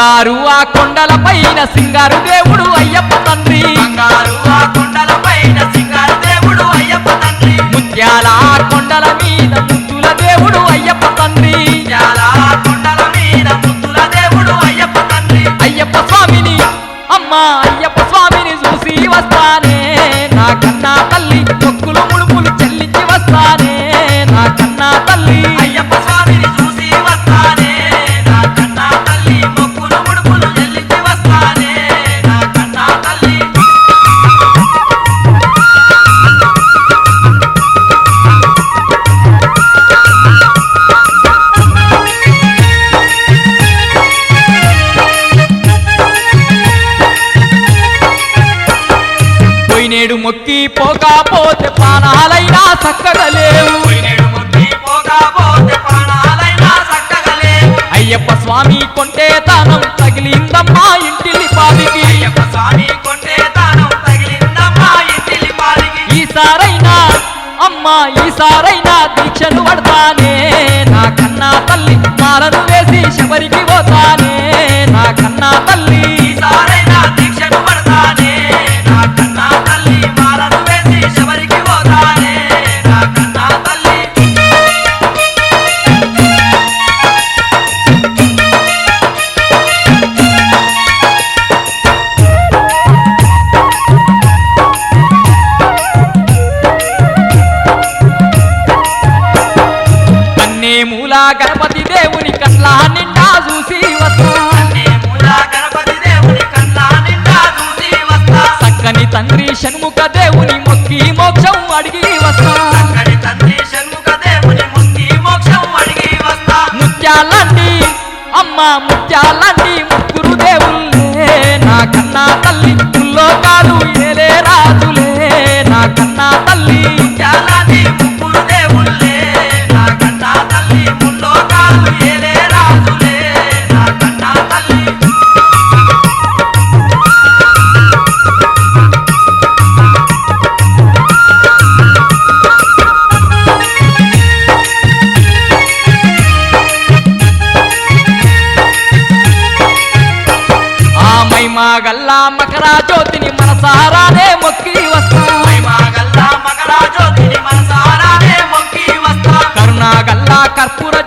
బంగారు ఆ కొండల పైన సింగారు దేవుడు అయ్యప్ప తండ్రి. బంగారు ఆ కొండల పైన సింగారు దేవుడు అయ్యప్ప తండ్రి. ముత్యాల కొండల మీద ముద్దుల దేవుడు అయ్యప్ప తండ్రి. ముత్యాల కొండల మీద ముద్దుల దేవుడు అయ్యప్ప తండ్రి. అయ్యప్ప స్వామిని అమ్మా అయ్యప్ప స్వామిని చూసి వస్తానే. నా కన్నా తల్లి పోయినేడు మొక్కి పోకపోతే ప్రాణాలైనా చక్కగలేవు. అయ్యప్ప స్వామి కొంటే తానం తగిలిందమ్మ. అడిగి వస్తా. ముత్యాలండి అమ్మ ముత్యాలండి টাকার পুরো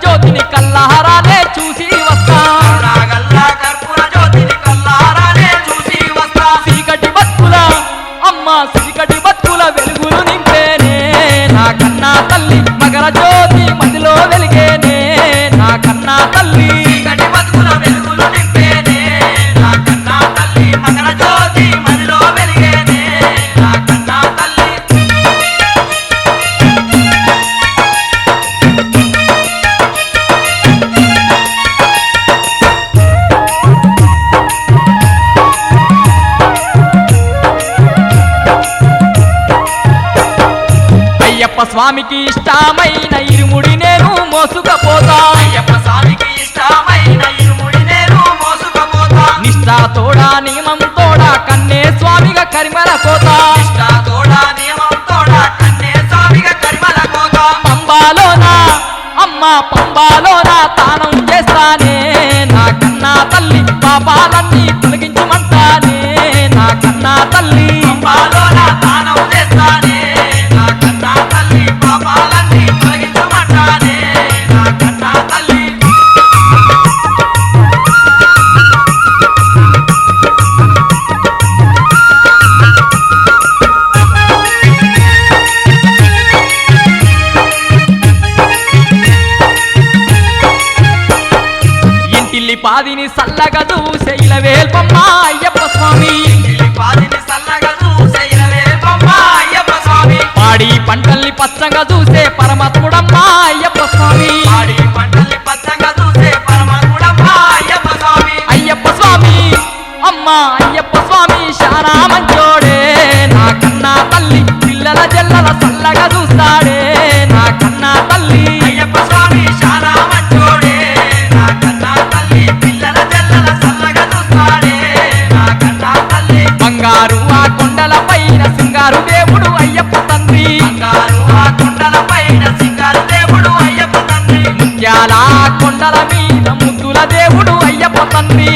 అయ్యప్ప స్వామికి ఇష్టమైన ఇరుముడి నేను మోసుకపోతా. అయ్యప్ప స్వామికి ఇష్టమైన ఇరుముడి నేను మోసుకపోతా. నిష్టా తోడా నియమం తోడా కన్నే స్వామిగా కరిమల పోతా పంబాలో నా తానం చేస్తానే నా కన్నా తల్లి పాపాలన్నీ పాదిని సల్లగదు దూసే ఇలా వేల్పమ్మ అయ్యప్ప స్వామి. పాదిని సల్లగదు దూసే ఇలా వేల్పమ్మ అయ్యప్ప స్వామి. పాడి పంటల్ని పచ్చగా చూసే పరమాత్ముడ కొండల మీద ముద్దుల దేవుడు అయ్యప్ప తండ్రి